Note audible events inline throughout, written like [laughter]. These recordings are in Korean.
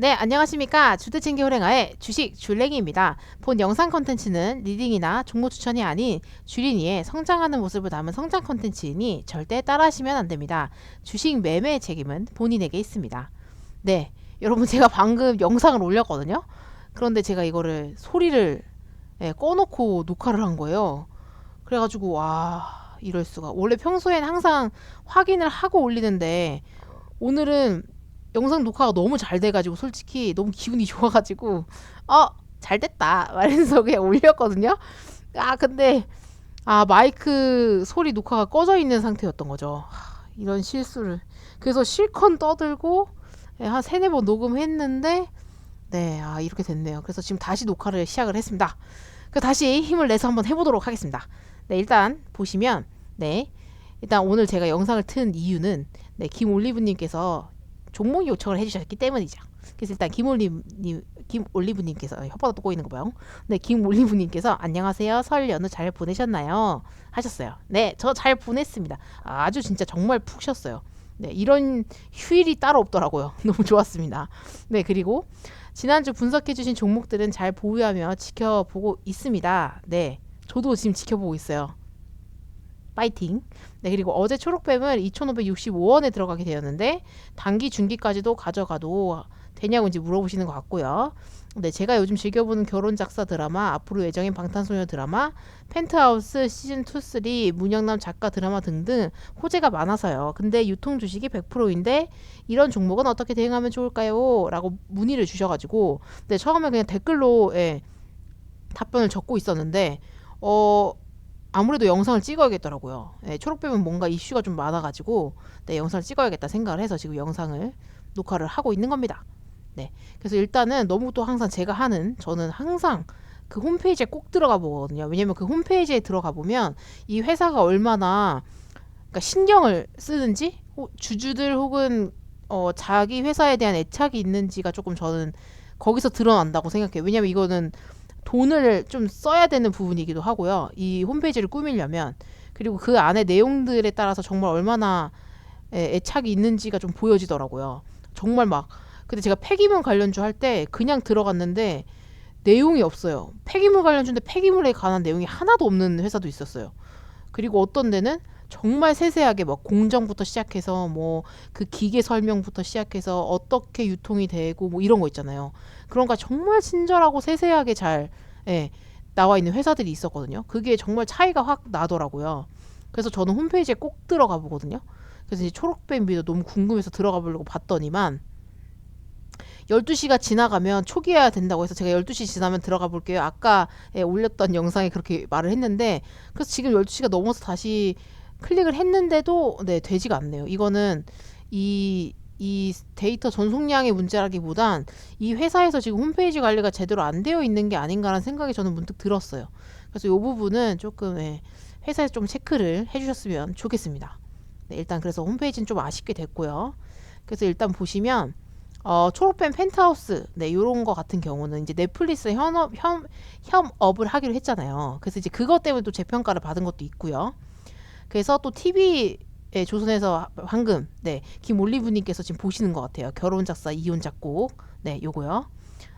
네, 안녕하십니까. 주택챙기 호랭아의 주식 줄랭이입니다. 본 영상 컨텐츠는 리딩이나 종목 추천이 아닌 주린이의 성장하는 모습을 담은 성장 컨텐츠이니 절대 따라하시면 안 됩니다. 주식 매매 책임은 본인에게 있습니다. 네, 여러분 제가 방금 영상을 올렸거든요. 그런데 제가 이거를 소리를 예, 꺼놓고 녹화를 한 거예요. 그래가지고 와 이럴 수가. 원래 평소엔 항상 확인을 하고 올리는데 오늘은 영상 녹화가 너무 잘 돼가지고 솔직히 너무 기분이 [laughs] 좋아가지고 어 잘 됐다 [laughs] 말면서 그냥 올렸거든요. 아 근데 아 마이크 소리 녹화가 꺼져 있는 상태였던 거죠. 하, 이런 실수를 그래서 실컷 떠들고 예, 한 세네 번 녹음했는데 네, 아 이렇게 됐네요. 그래서 지금 다시 녹화를 시작을 했습니다. 그 다시 힘을 내서 한번 해보도록 하겠습니다. 네, 일단 보시면 네, 일단 오늘 제가 영상을 튼 이유는 네, 김올리브님께서 종목 요청을 해주셨기 때문이죠. 그래서 일단 김올리님, 김올리브님께서 혓바닥 또 꼬이는 거 봐요. 네, 김올리브님께서 안녕하세요. 설 연휴 잘 보내셨나요? 하셨어요. 네, 저 잘 보냈습니다. 아주 진짜 정말 푹 쉬었어요. 네, 이런 휴일이 따로 없더라고요. [laughs] 너무 좋았습니다. 네, 그리고 지난주 분석해주신 종목들은 잘 보유하며 지켜보고 있습니다. 네, 저도 지금 지켜보고 있어요. 파이팅. 네, 그리고 어제 초록뱀은 2,565원에 들어가게 되었는데 단기 중기까지도 가져가도 되냐고 이제 물어보시는 것 같고요. 네, 제가 요즘 즐겨보는 결혼 작사 드라마, 앞으로 예정인 방탄소녀 드라마, 펜트하우스 시즌 2, 3, 문영남 작가 드라마 등등 호재가 많아서요. 근데 유통 주식이 100%인데 이런 종목은 어떻게 대응하면 좋을까요? 라고 문의를 주셔가지고 네, 처음에 그냥 댓글로 예, 답변을 적고 있었는데 어 아무래도 영상을 찍어야겠더라고요. 네, 초록뱀은 뭔가 이슈가 좀 많아가지고 네, 영상을 찍어야겠다 생각을 해서 지금 영상을 녹화를 하고 있는 겁니다. 네, 그래서 일단은 너무 또 항상 제가 하는 저는 항상 그 홈페이지에 꼭 들어가 보거든요. 왜냐면 그 홈페이지에 들어가 보면 이 회사가 얼마나 그러니까 신경을 쓰는지 호- 주주들 혹은 어, 자기 회사에 대한 애착이 있는지가 조금 저는 거기서 드러난다고 생각해요. 왜냐면 이거는 돈을 좀 써야 되는 부분이기도 하고요. 이 홈페이지를 꾸미려면 그리고 그 안에 내용들에 따라서 정말 얼마나 애- 애착이 있는지가 좀 보여지더라고요. 정말 막 근데 제가 폐기물 관련주 할 때 그냥 들어갔는데 내용이 없어요. 폐기물 관련주인데 폐기물에 관한 내용이 하나도 없는 회사도 있었어요. 그리고 어떤 데는 정말 세세하게 뭐 공정부터 시작해서 뭐 그 기계 설명부터 시작해서 어떻게 유통이 되고 뭐 이런 거 있잖아요. 그런 거 정말 친절하고 세세하게 잘 예, 나와 있는 회사들이 있었거든요. 그게 정말 차이가 확 나더라고요. 그래서 저는 홈페이지에 꼭 들어가 보거든요. 그래서 이제 초록뱀비도 너무 궁금해서 들어가 보려고 봤더니만 12시가 지나가면 초기화해야 된다고 해서 제가 12시 지나면 들어가 볼게요. 아까 예, 올렸던 영상에 그렇게 말을 했는데 그래서 지금 12시가 넘어서 다시 클릭을 했는데도 네, 되지가 않네요. 이거는 이, 이 데이터 전송량의 문제라기보단 이 회사에서 지금 홈페이지 관리가 제대로 안 되어 있는 게 아닌가라는 생각이 저는 문득 들었어요. 그래서 이 부분은 조금 예, 회사에서 좀 체크를 해주셨으면 좋겠습니다. 네, 일단 그래서 홈페이지는 좀 아쉽게 됐고요. 그래서 일단 보시면 어, 초록펜 펜트하우스 네 요런 거 같은 경우는 이제 넷플릭스 현업 현 협업을 하기로 했잖아요. 그래서 이제 그것 때문에 또 재평가를 받은 것도 있고요. 그래서 또 TV 에 조선에서 방금 네 김올리브님께서 지금 보시는 것 같아요. 결혼 작사 이혼 작곡 네 요거요.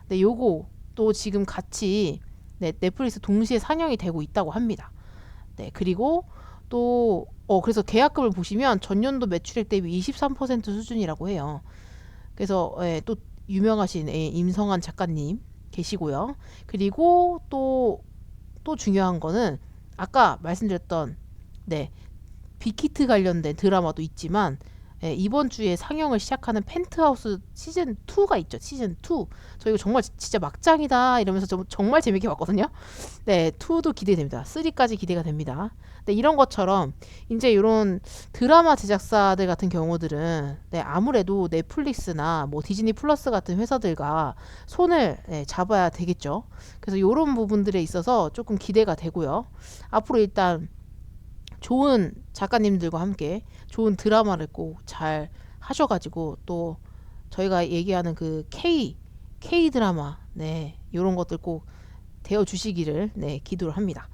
네 요거 또 지금 같이 네 넷플릭스 동시에 상영이 되고 있다고 합니다. 네 그리고 또 어 그래서 계약금을 보시면 전년도 매출액 대비 23% 수준이라고 해요. 그래서 예, 또 유명하신 예, 임성한 작가님 계시고요. 그리고 또또 중요한 거는 아까 말씀드렸던 네 빅히트 관련된 드라마도 있지만 예, 이번 주에 상영을 시작하는 펜트하우스 시즌 2가 있죠. 시즌 2. 저 이거 정말 지- 진짜 막장이다 이러면서 좀 정말 재밌게 봤거든요. 네, 2도 기대됩니다. 3까지 기대가 됩니다. 네, 이런 것처럼 이제 이런 드라마 제작사들 같은 경우들은 네, 아무래도 넷플릭스나 뭐 디즈니 플러스 같은 회사들과 손을 네, 잡아야 되겠죠. 그래서 이런 부분들에 있어서 조금 기대가 되고요. 앞으로 일단 좋은 작가님들과 함께 좋은 드라마를 꼭 잘 하셔가지고 또 저희가 얘기하는 그 K K 드라마 네 이런 것들 꼭 되어 주시기를 네 기도를 합니다.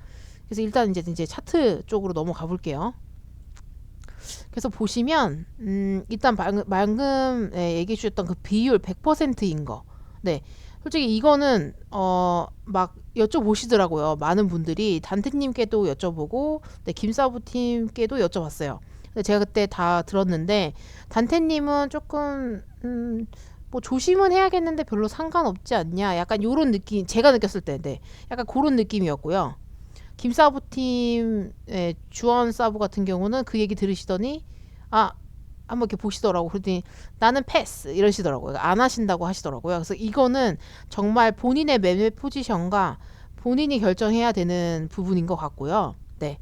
그래서 일단 이제 이제 차트 쪽으로 넘어가 볼게요. 그래서 보시면 음, 일단 방금, 방금 예, 얘기해 주셨던 그 비율 100%인 거. 네. 솔직히 이거는 어 막 여쭤보시더라고요. 많은 분들이 단테님께도 여쭤보고 네, 김사부 팀께도 여쭤봤어요. 근데 제가 그때 다 들었는데 단테님은 조금 음, 뭐 조심은 해야겠는데 별로 상관없지 않냐. 약간 요런 느낌 제가 느꼈을 때 네. 약간 그런 느낌이었고요. 김사부 팀의 주원 사부 같은 경우는 그 얘기 들으시더니 아 한번 이렇게 보시더라고. 그러더니 나는 패스 이러시더라고요. 안 하신다고 하시더라고요. 그래서 이거는 정말 본인의 매매 포지션과 본인이 결정해야 되는 부분인 것 같고요. 네.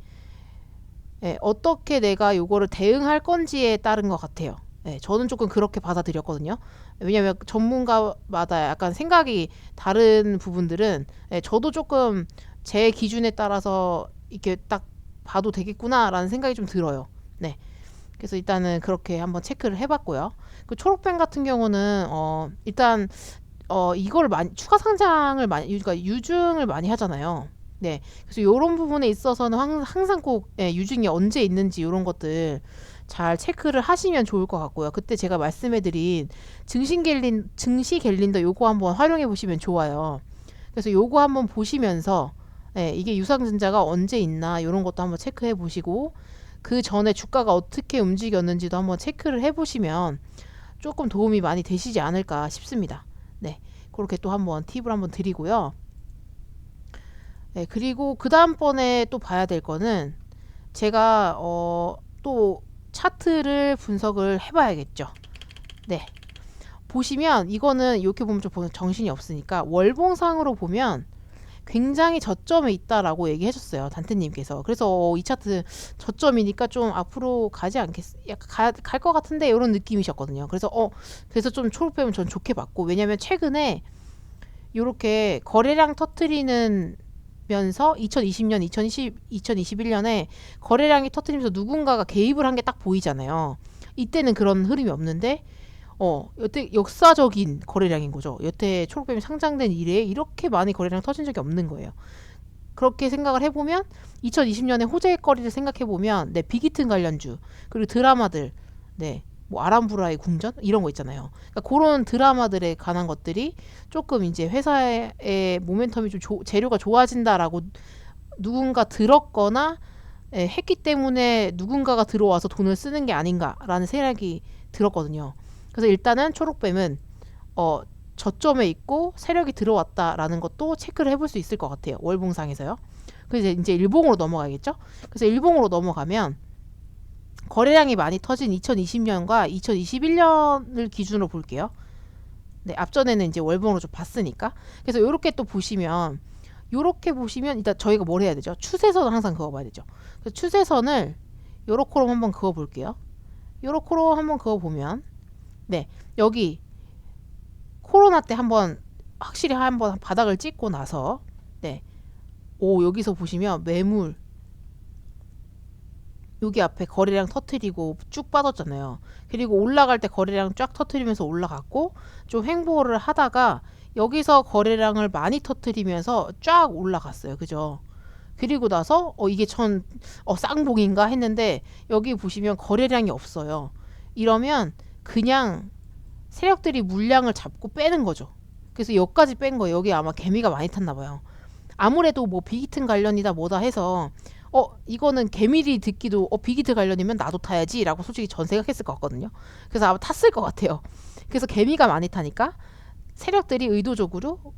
예, 어떻게 내가 요거를 대응할 건지에 따른 것 같아요. 예, 저는 조금 그렇게 받아들였거든요. 왜냐면 전문가마다 약간 생각이 다른 부분들은 예, 저도 조금 제 기준에 따라서 이렇게 딱 봐도 되겠구나라는 생각이 좀 들어요. 네. 그래서 일단은 그렇게 한번 체크를 해봤고요. 그 초록펜 같은 경우는 어 일단 어 이걸 많이 추가 상장을 많이 그러니까 유증을 많이 하잖아요. 네. 그래서 요런 부분에 있어서는 항, 항상 꼭 예, 유증이 언제 있는지 요런 것들 잘 체크를 하시면 좋을 것 같고요. 그때 제가 말씀해드린 증신 갤린 증시 갤린더 요거 한번 활용해 보시면 좋아요. 그래서 요거 한번 보시면서 네, 이게 유상증자가 언제 있나 이런 것도 한번 체크해 보시고 그 전에 주가가 어떻게 움직였는지도 한번 체크를 해 보시면 조금 도움이 많이 되시지 않을까 싶습니다. 네, 그렇게 또 한번 팁을 한번 드리고요. 네, 그리고 그 다음번에 또 봐야 될 거는 제가 어, 또 차트를 분석을 해봐야겠죠. 네, 보시면 이거는 이렇게 보면 좀 정신이 없으니까 월봉상으로 보면 굉장히 저점에 있다라고 얘기해줬어요 단테님께서 그래서 이 차트 저점이니까 좀 앞으로 가지 않겠 약간 갈것 같은데 이런 느낌이셨거든요 그래서 어 그래서 좀 초록뱀은 전 좋게 봤고 왜냐면 최근에 이렇게 거래량 터트리는 면서 2020년, 2020, 2021년에 거래량이 터트리면서 누군가가 개입을 한 게 딱 보이잖아요. 이때는 그런 흐름이 없는데 어, 여태 역사적인 거래량인 거죠. 여태 초록뱀이 상장된 이래 이렇게 많이 거래량 터진 적이 없는 거예요. 그렇게 생각을 해보면 2020년에 호재의 거리를 생각해보면 네 비기튼 관련주 그리고 드라마들 네 뭐 아람브라의 궁전 이런 거 있잖아요. 그러니까 그런 드라마들에 관한 것들이 조금 이제 회사의 모멘텀이 좀 조, 재료가 좋아진다라고 누군가 들었거나 예, 했기 때문에 누군가가 들어와서 돈을 쓰는 게 아닌가라는 생각이 들었거든요. 그래서 일단은 초록뱀은 어 저점에 있고 세력이 들어왔다라는 것도 체크를 해볼 수 있을 것 같아요. 월봉상에서요. 그래서 이제 일봉으로 넘어가겠죠. 그래서 일봉으로 넘어가면 거래량이 많이 터진 2020년과 2021년을 기준으로 볼게요. 네, 앞전에는 이제 월봉으로 좀 봤으니까. 그래서 이렇게 또 보시면 요렇게 보시면 일단 저희가 뭘 해야 되죠? 추세선을 항상 그어봐야 되죠. 그래서 추세선을 요렇게로 한번 그어 볼게요. 요렇게로 한번 그어 보면 네, 여기 코로나 때 한번 확실히 한번 바닥을 찍고 나서 네, 오 여기서 보시면 매물 여기 앞에 거래량 터트리고 쭉 빠졌잖아요. 그리고 올라갈 때 거래량 쫙 터트리면서 올라갔고 좀 횡보를 하다가 여기서 거래량을 많이 터트리면서 쫙 올라갔어요. 그죠? 그리고 나서 어 이게 전 어, 쌍봉인가 했는데 여기 보시면 거래량이 없어요. 이러면 그냥 세력들이 물량을 잡고 빼는 거죠. 그래서 여기까지 뺀 거예요. 여기 아마 개미가 많이 탔나 봐요. 아무래도 뭐 비기튼 관련이다 뭐다 해서 어 이거는 개미리 듣기도 어 비기트 관련이면 나도 타야지라고 솔직히 전 생각했을 것 같거든요. 그래서 아마 탔을 것 같아요. 그래서 개미가 많이 타니까 세력들이 의도적으로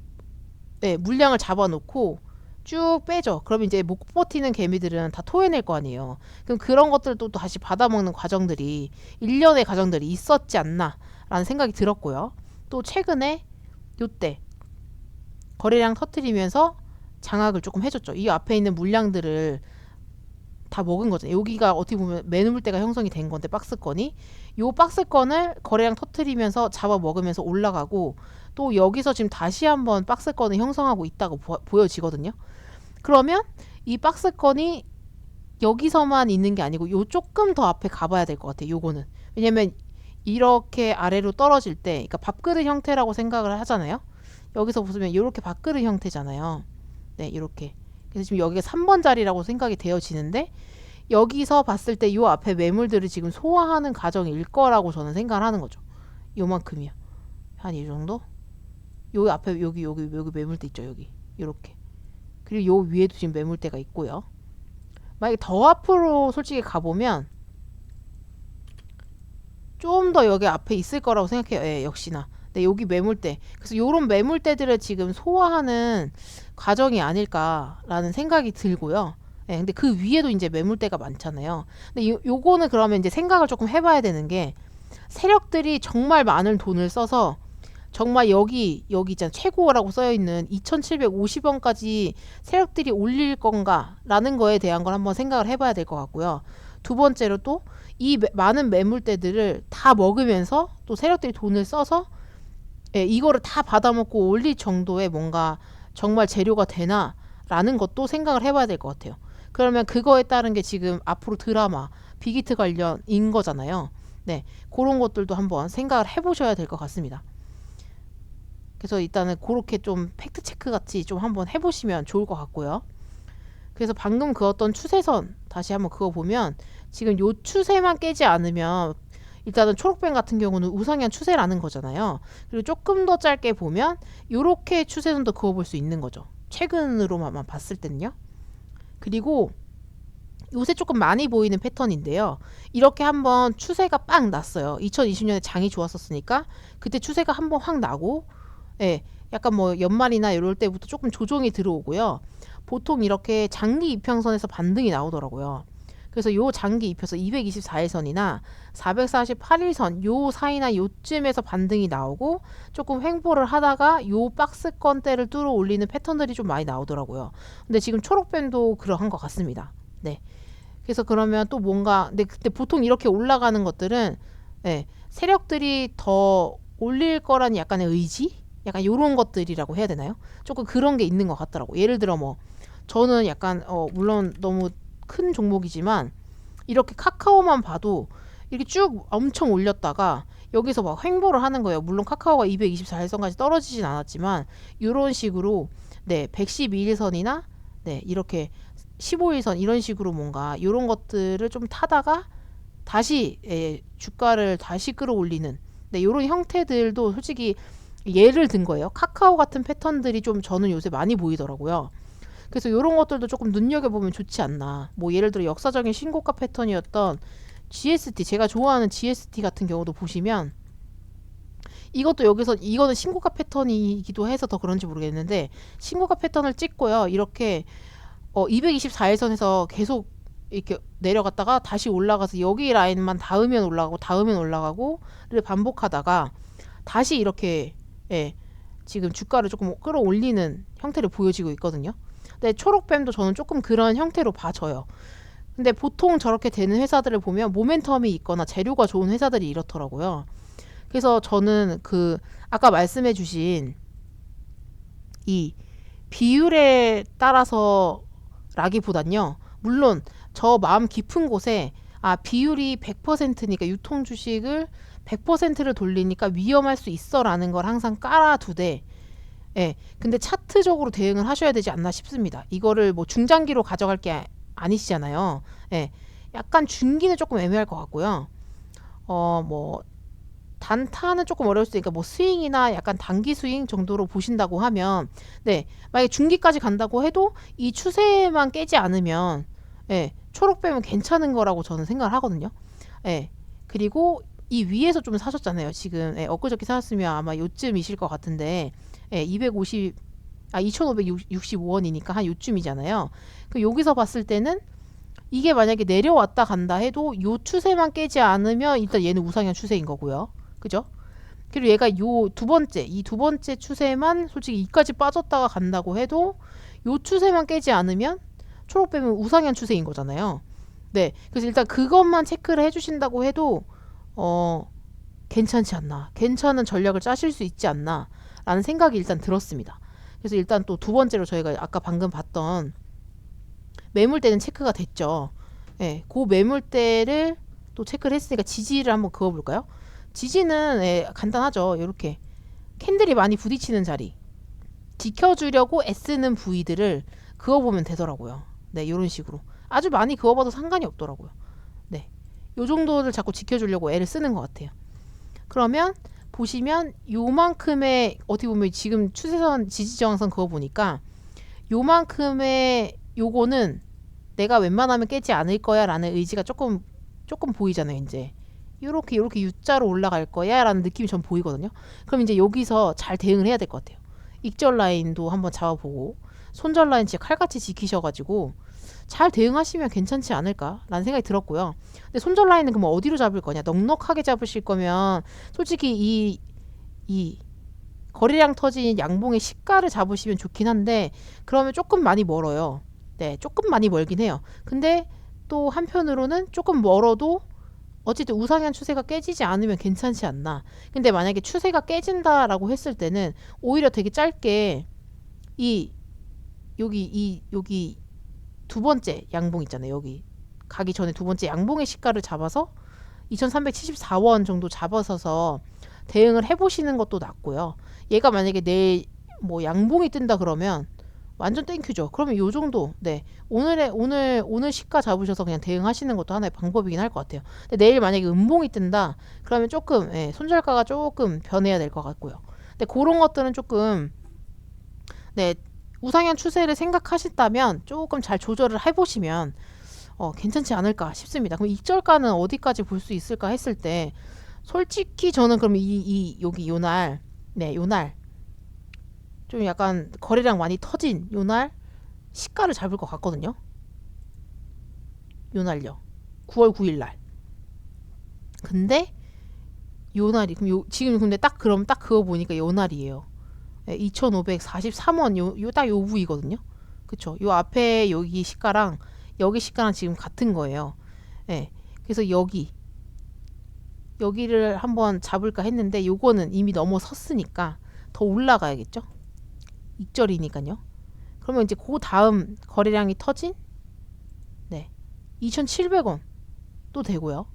네, 물량을 잡아놓고 쭉 빼죠. 그럼 이제 못 버티는 개미들은 다 토해낼 거 아니에요. 그럼 그런 것들도 또 다시 받아먹는 과정들이 일련의 과정들이 있었지 않나라는 생각이 들었고요. 또 최근에 요때 거래량 터트리면서 장악을 조금 해줬죠. 이 앞에 있는 물량들을 다 먹은 거죠. 여기가 어떻게 보면 매물 대가 형성이 된 건데 박스권이 요 박스권을 거래량 터트리면서 잡아 먹으면서 올라가고 또 여기서 지금 다시 한번 박스권을 형성하고 있다고 보, 보여지거든요. 그러면 이 박스권이 여기서만 있는 게 아니고 요 조금 더 앞에 가봐야 될 것 같아요. 요거는 왜냐면 이렇게 아래로 떨어질 때, 그러니까 밥그릇 형태라고 생각을 하잖아요. 여기서 보시면 이렇게 밥그릇 형태잖아요. 네, 이렇게. 그래서 지금 여기가 3번 자리라고 생각이 되어지는데 여기서 봤을 때요 앞에 매물들을 지금 소화하는 과정일 거라고 저는 생각을 하는 거죠. 요만큼이요. 한 이 정도? 요 앞에 여기 여기 여기 매물대 있죠 여기 요렇게 그리고 요 위에도 지금 매물대가 있고요. 만약에 더 앞으로 솔직히 가보면 좀 더 여기 앞에 있을 거라고 생각해요. 예, 역시나. 네, 여기 매물대. 그래서 요런 매물대들을 지금 소화하는 과정이 아닐까라는 생각이 들고요. 예, 근데 그 위에도 이제 매물대가 많잖아요. 근데 요, 요거는 그러면 이제 생각을 조금 해봐야 되는 게 세력들이 정말 많은 돈을 써서 정말 여기 여기 있잖아 최고라고 써여 있는 2,750원까지 세력들이 올릴 건가라는 거에 대한 걸 한번 생각을 해봐야 될 것 같고요. 두 번째로 또 이 많은 매물대들을 다 먹으면서 또 세력들이 돈을 써서 예, 이거를 다 받아먹고 올릴 정도의 뭔가 정말 재료가 되나라는 것도 생각을 해봐야 될 것 같아요. 그러면 그거에 따른 게 지금 앞으로 드라마 비기트 관련인 거잖아요. 네, 그런 것들도 한번 생각을 해보셔야 될 것 같습니다. 그래서 일단은 그렇게 좀 팩트 체크 같이 좀 한번 해보시면 좋을 것 같고요. 그래서 방금 그었던 추세선 다시 한번 그거 보면 지금 요 추세만 깨지 않으면 일단은 초록뱀 같은 경우는 우상향 추세라는 거잖아요. 그리고 조금 더 짧게 보면 요렇게 추세선도 그어볼 수 있는 거죠. 최근으로만 봤을 때는요. 그리고 요새 조금 많이 보이는 패턴인데요. 이렇게 한번 추세가 빵 났어요. 2020년에 장이 좋았었으니까 그때 추세가 한번 확 나고 예, 약간 뭐 연말이나 이럴 때부터 조금 조정이 들어오고요. 보통 이렇게 장기 이평선에서 반등이 나오더라고요. 그래서 요 장기 입혀서 224일선이나 448일선 요 사이나 요쯤에서 반등이 나오고 조금 횡보를 하다가 요 박스권 대를 뚫어 올리는 패턴들이 좀 많이 나오더라고요. 근데 지금 초록뱀도 그러한 것 같습니다. 네. 그래서 그러면 또 뭔가 근데 그때 보통 이렇게 올라가는 것들은 예, 세력들이 더 올릴 거라는 약간의 의지? 약간 요런 것들이라고 해야 되나요? 조금 그런 게 있는 것 같더라고. 예를 들어 뭐 저는 약간 어 물론 너무 큰 종목이지만 이렇게 카카오만 봐도 이렇게 쭉 엄청 올렸다가 여기서 막 횡보를 하는 거예요. 물론 카카오가 224일선까지 떨어지진 않았지만 이런 식으로 네 112일선이나 네 이렇게 15일선 이런 식으로 뭔가 이런 것들을 좀 타다가 다시 예, 주가를 다시 끌어올리는 네 이런 형태들도 솔직히 예를 든 거예요. 카카오 같은 패턴들이 좀 저는 요새 많이 보이더라고요. 그래서 이런 것들도 조금 눈여겨보면 좋지 않나. 뭐 예를 들어 역사적인 신고가 패턴이었던 GST, 제가 좋아하는 GST 같은 경우도 보시면 이것도 여기서 이거는 신고가 패턴이기도 해서 더 그런지 모르겠는데 신고가 패턴을 찍고요. 이렇게 어 224일선에서 계속 이렇게 내려갔다가 다시 올라가서 여기 라인만 닿으면 올라가고 닿으면 올라가고를 반복하다가 다시 이렇게 예, 지금 주가를 조금 끌어올리는 형태를 보여지고 있거든요. 근데 초록뱀도 저는 조금 그런 형태로 봐져요. 근데 보통 저렇게 되는 회사들을 보면 모멘텀이 있거나 재료가 좋은 회사들이 이렇더라고요. 그래서 저는 그 아까 말씀해 주신 이 비율에 따라서 라기보단요. 물론 저 마음 깊은 곳에 아 비율이 100%니까 유통 주식을 100%를 돌리니까 위험할 수 있어라는 걸 항상 깔아두되 예. 근데 차트적으로 대응을 하셔야 되지 않나 싶습니다. 이거를 뭐 중장기로 가져갈 게 아니시잖아요. 예. 약간 중기는 조금 애매할 것 같고요. 어, 뭐 단타는 조금 어려울 수 있으니까 뭐 스윙이나 약간 단기 스윙 정도로 보신다고 하면 네. 만약에 중기까지 간다고 해도 이 추세만 깨지 않으면 예. 초록 빼면 괜찮은 거라고 저는 생각을 하거든요. 예. 그리고 이 위에서 좀 사셨잖아요. 지금 예, 엊그저께 사셨으면 아마 요쯤이실 것 같은데 예, 250, 아, 2,565원이니까 한 요쯤이잖아요. 그 여기서 봤을 때는 이게 만약에 내려왔다 간다 해도 요 추세만 깨지 않으면 일단 얘는 우상향 추세인 거고요. 그죠? 그리고 얘가 요 두 번째, 이 두 번째 추세만 솔직히 이까지 빠졌다가 간다고 해도 요 추세만 깨지 않으면 초록 빼면 우상향 추세인 거잖아요. 네. 그래서 일단 그것만 체크를 해주신다고 해도, 어, 괜찮지 않나. 괜찮은 전략을 짜실 수 있지 않나. 라는 생각이 일단 들었습니다. 그래서 일단 또 두 번째로 저희가 아까 방금 봤던 매물대는 체크가 됐죠. 예, 그 매물대를 또 체크를 했으니까 지지를 한번 그어볼까요? 지지는 예, 간단하죠. 이렇게 캔들이 많이 부딪히는 자리 지켜주려고 애쓰는 부위들을 그어보면 되더라고요. 네, 이런 식으로 아주 많이 그어봐도 상관이 없더라고요. 네. 요 정도를 자꾸 지켜주려고 애를 쓰는 것 같아요. 그러면 보시면 요만큼의 어떻게 보면 지금 추세선 지지저항선 그거 보니까 요만큼의 요거는 내가 웬만하면 깨지 않을 거야라는 의지가 조금 조금 보이잖아요, 이제. 요렇게 요렇게 U자로 올라갈 거야라는 느낌이 전 보이거든요. 그럼 이제 여기서 잘 대응을 해야 될 것 같아요. 익절 라인도 한번 잡아보고 손절 라인 진짜 칼같이 지키셔가지고 잘 대응하시면 괜찮지 않을까라는 생각이 들었고요. 근데 손절 라인은 그럼 어디로 잡을 거냐? 넉넉하게 잡으실 거면 솔직히 이, 이 거래량 터진 양봉의 시가를 잡으시면 좋긴 한데 그러면 조금 많이 멀어요. 네, 조금 많이 멀긴 해요. 근데 또 한편으로는 조금 멀어도 어쨌든 우상향 추세가 깨지지 않으면 괜찮지 않나. 근데 만약에 추세가 깨진다라고 했을 때는 오히려 되게 짧게 이 여기 이 여기 두 번째 양봉 있잖아요. 여기 가기 전에 두 번째 양봉의 시가를 잡아서 2374원 정도 잡아서서 대응을 해보시는 것도 낫고요. 얘가 만약에 내일 뭐 양봉이 뜬다 그러면 완전 땡큐죠. 그러면 요 정도 네 오늘의 오늘 오늘 시가 잡으셔서 그냥 대응하시는 것도 하나의 방법이긴 할 것 같아요. 근데 내일 만약에 음봉이 뜬다 그러면 조금 예, 손절가가 조금 변해야 될 것 같고요. 근데 그런 것들은 조금 네 우상향 추세를 생각하셨다면 조금 잘 조절을 해보시면 어, 괜찮지 않을까 싶습니다. 그럼 익절가는 어디까지 볼 수 있을까 했을 때 솔직히 저는 그럼 이, 이 여기 요날 네 요날 좀 약간 거래량 많이 터진 요날 시가를 잡을 것 같거든요. 요날요. 9월 9일 날. 근데 요날이 그럼 요 지금 근데 딱 그럼 딱 그거 보니까 요날이에요. 네, 2,543원 요 요 딱 요 부위거든요. 그쵸? 요 앞에 여기 시가랑 여기 시가랑 지금 같은 거예요. 예. 네, 그래서 여기 여기를 한번 잡을까 했는데 요거는 이미 넘어섰으니까 더 올라가야겠죠? 익절이니까요. 그러면 이제 그 다음 거래량이 터진 네 2,700원 또 되고요.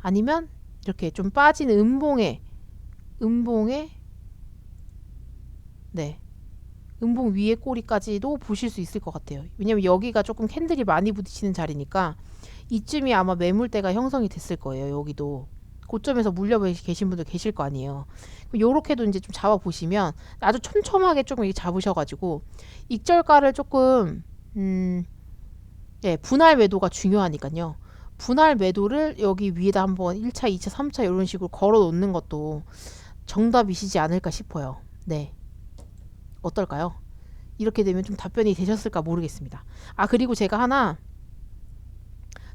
아니면 이렇게 좀 빠진 음봉에 음봉에 네 음봉 위에 꼬리까지도 보실 수 있을 것 같아요. 왜냐면 여기가 조금 캔들이 많이 부딪히는 자리니까 이쯤이 아마 매물대가 형성이 됐을 거예요. 여기도 고점에서 물려 계신 분들 계실 거 아니에요. 요렇게도 이제 좀 잡아 보시면 아주 촘촘하게 조금 잡으셔가지고 익절가를 조금 음, 예, 분할 매도가 중요하니까요. 분할 매도를 여기 위에다 한번 1차, 2차, 3차 이런 식으로 걸어 놓는 것도 정답이시지 않을까 싶어요. 네. 어떨까요? 이렇게 되면 좀 답변이 되셨을까 모르겠습니다. 아, 그리고 제가 하나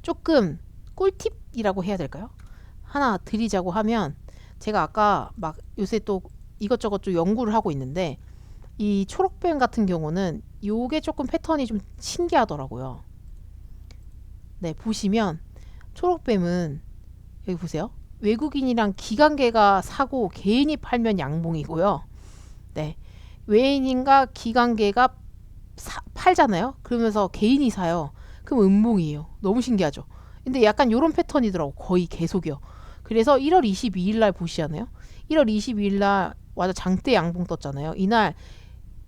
조금 꿀팁이라고 해야 될까요? 하나 드리자고 하면 제가 아까 막 요새 또 이것저것 좀 연구를 하고 있는데 이 초록뱀 같은 경우는 요게 조금 패턴이 좀 신기하더라고요. 네, 보시면 초록뱀은 여기 보세요. 외국인이랑 기관계가 사고 개인이 팔면 양봉이고요. 네. 외인인가 기관계가 사, 팔잖아요. 그러면서 개인이 사요. 그럼 음봉이에요. 너무 신기하죠. 근데 약간 요런 패턴이더라고. 거의 계속이요. 그래서 1월 22일 날 보시잖아요. 1월 22일 날 와서 장대 양봉 떴잖아요. 이날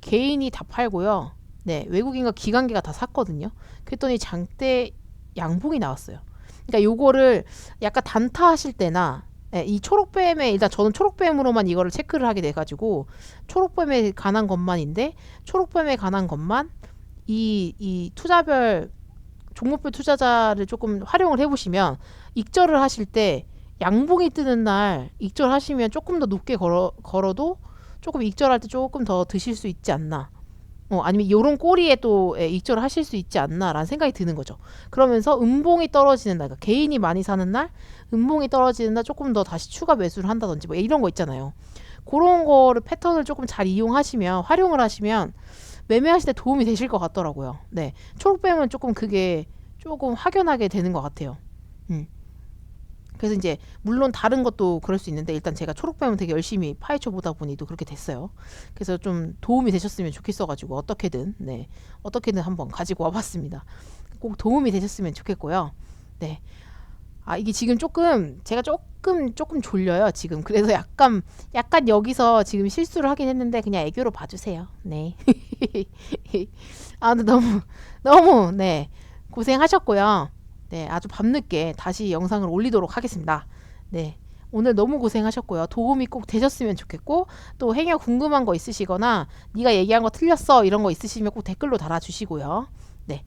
개인이 다 팔고요. 네, 외국인과 기관계가 다 샀거든요. 그랬더니 장대 양봉이 나왔어요. 그러니까 요거를 약간 단타하실 때나 네, 이 초록뱀에 일단 저는 초록뱀으로만 이거를 체크를 하게 돼가지고 초록뱀에 관한 것만인데 초록뱀에 관한 것만 이 이 투자별 종목별 투자자를 조금 활용을 해보시면 익절을 하실 때 양봉이 뜨는 날 익절하시면 조금 더 높게 걸어, 걸어도 조금 익절할 때 조금 더 드실 수 있지 않나. 어, 아니면 요런 꼬리에 또 예, 익절을 하실 수 있지 않나라는 생각이 드는 거죠. 그러면서 음봉이 떨어지는 날, 그러니까 개인이 많이 사는 날, 음봉이 떨어지는 날 조금 더 다시 추가 매수를 한다든지 뭐 이런 거 있잖아요. 그런 거를 패턴을 조금 잘 이용하시면 활용을 하시면 매매하실 때 도움이 되실 것 같더라고요. 네, 초록뱀은 조금 그게 조금 확연하게 되는 것 같아요. 음. 그래서 이제 물론 다른 것도 그럴 수 있는데 일단 제가 초록뱀은 되게 열심히 파헤쳐 보다 보니 또 그렇게 됐어요. 그래서 좀 도움이 되셨으면 좋겠어가지고 어떻게든 네 어떻게든 한번 가지고 와봤습니다. 꼭 도움이 되셨으면 좋겠고요. 네. 아 이게 지금 조금 제가 조금 조금 졸려요 지금 그래서 약간 약간 여기서 지금 실수를 하긴 했는데 그냥 애교로 봐주세요. 네. [laughs] 아 근데 너무 너무 네 고생하셨고요. 네, 아주 밤늦게 다시 영상을 올리도록 하겠습니다. 네. 오늘 너무 고생하셨고요. 도움이 꼭 되셨으면 좋겠고 또 행여 궁금한 거 있으시거나 네가 얘기한 거 틀렸어 이런 거 있으시면 꼭 댓글로 달아주시고요. 네.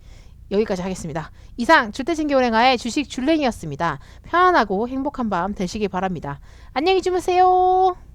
여기까지 하겠습니다. 이상 줄대진교랭아의 주식 줄랭이였습니다. 편안하고 행복한 밤 되시기 바랍니다. 안녕히 주무세요.